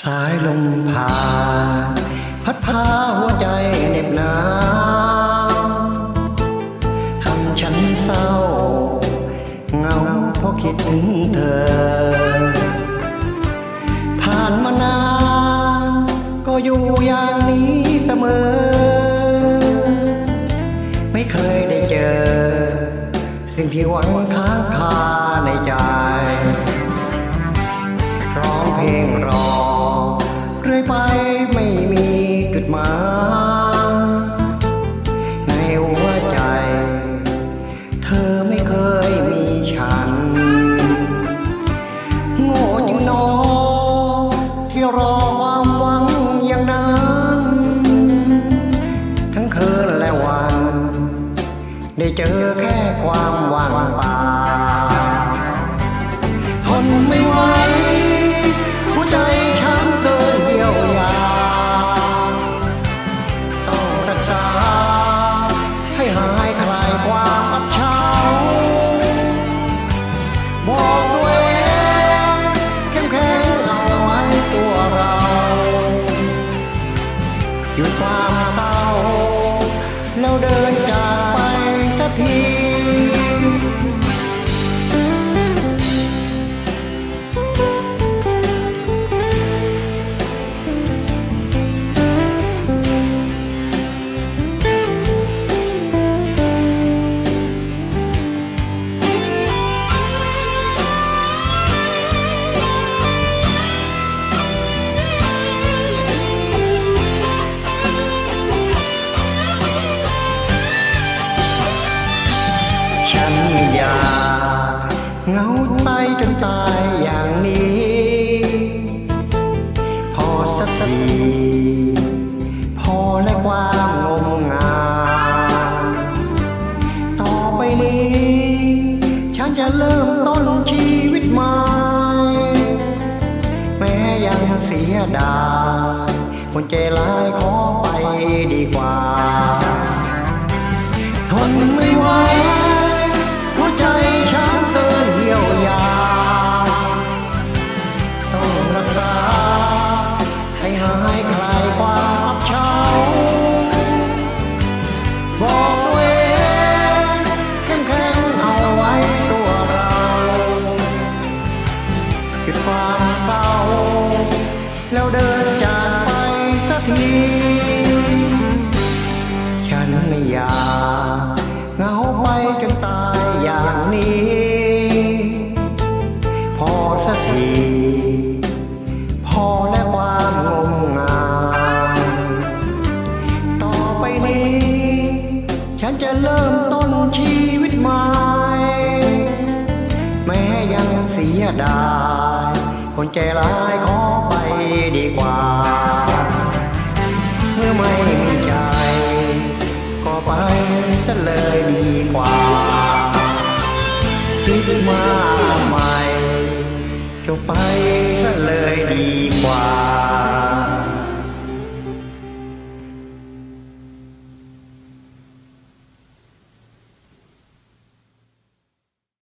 สายลมผ่านพัดพาหัวใจเหน็บหนาวทำฉันเศร้าเหงาเพราะคิดถึงเธอ ผ่านมานานก็อยู่อย่างนี้เสมอ ไม่เคยได้เจอ สิ่งที่หวังค้างคา ความหวังอย่างนั้น ทั้งคืนและวัน ได้เจอแค่ความว่างเปล่า เหงาไปจนตายอย่างนี้ พอสักทีพอและความงมงายต่อไปนี้ ฉันจะเริ่มต้นชีวิตใหม่แม้ยังเสียดาย แล้วเดินจากไปสักทีฉันไม่อยากเหงาไปจนตายอย่างนี้ พอสักทีพอและความงมงายต่อไปนี้ ฉันจะเริ่มต้นชีวิตใหม่แม้ยังเสียดาย คนใจร้ายขอไปดีกว่า เมื่อไม่มี